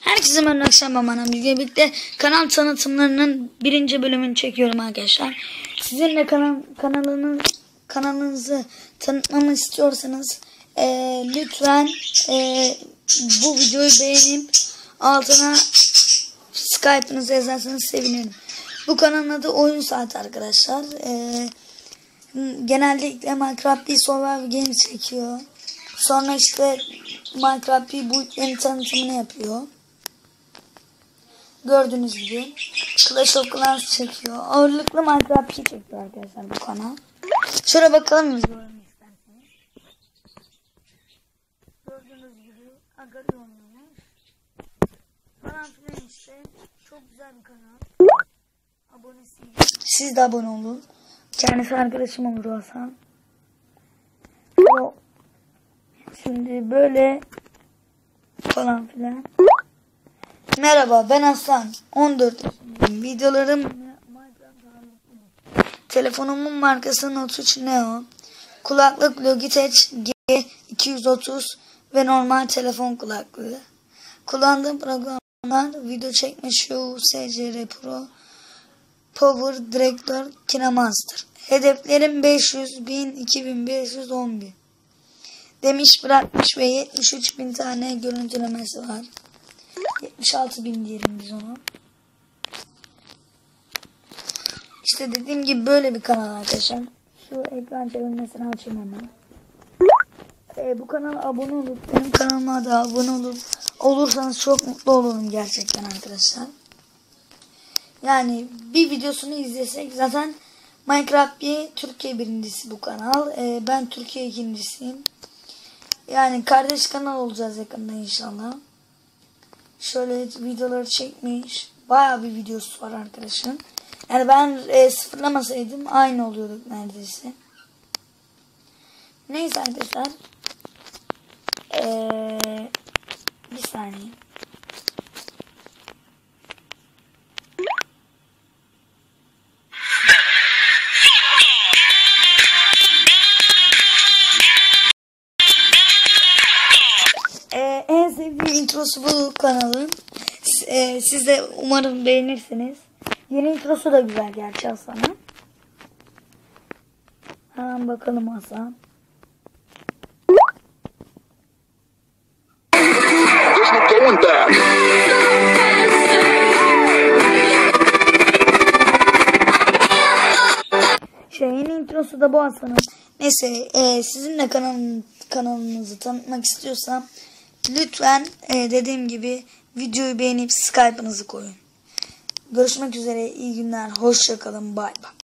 Herkese merhaba akşam bana birlikte kanal tanıtımlarının birinci bölümünü çekiyorum arkadaşlar. Sizin de kanal, kanalını, kanalınızı tanıtmamı istiyorsanız e, lütfen e, bu videoyu beğenip altına Skype'ınızı yazarsanız sevinirim. Bu kanalın adı Oyun Saati arkadaşlar. E, genellikle Minecraft değil Survival Games çekiyor. Sonra işte Minecraft bir yeni tanıtımını yapıyor. Gördüğünüz gibi Clash of Clans çekiyor. Ağırlıklı Minecraft çekiyor arkadaşlar bu kanal. Şöyle bakalım videolarını isterseniz. Gördüğünüz gibi Agari oynuyormuş. Falan filan işte. Çok güzel bir kanal. Abonesiyiz. Siz de abone olun. Kendisi arkadaşım olur Hasan. O- Şimdi böyle falan filan. Merhaba ben Hasan. 14 yaşındayım. Videolarım. Telefonumun markası Note 3 Neo. Kulaklık Logitech G230 ve normal telefon kulaklığı. Kullandığım programlar video çekme Show, SCR Pro, Power Director, KineMaster. Hedeflerim 500, 1000, 2500, 10.000. Demiş bırakmış ve 73 bin tane görüntülemesi var. 76 bin diyelim biz ona. İşte dediğim gibi böyle bir kanal arkadaşlar. Şu ekran çevirmesini açayım hemen. Ee, bu kanala abone olup benim kanalıma da abone olup olursanız çok mutlu olurum gerçekten arkadaşlar. Yani bir videosunu izlesek zaten Minecraft bir Türkiye birincisi bu kanal. Ee, ben Türkiye ikincisiyim. Yani kardeş kanal olacağız yakında inşallah. Şöyle videoları çekmiş. Bayağı bir videosu var arkadaşın. Yani ben e, sıfırlamasaydım aynı oluyorduk neredeyse. Neyse arkadaşlar. Ee, bir saniye. Ee, en sevdiğim introsu bu kanalın. S- e, siz de umarım beğenirsiniz. Yeni introsu da güzel gerçi Hasan'ın. Hemen bakalım Hasan. There's no going back. Şey yeni introsu da bu Hasan'ın. Neyse e, sizin de kanalın, kanalınızı tanıtmak istiyorsam lütfen e, dediğim gibi videoyu beğenip Skype'ınızı koyun. Görüşmek üzere iyi günler. Hoşçakalın. Bay bay.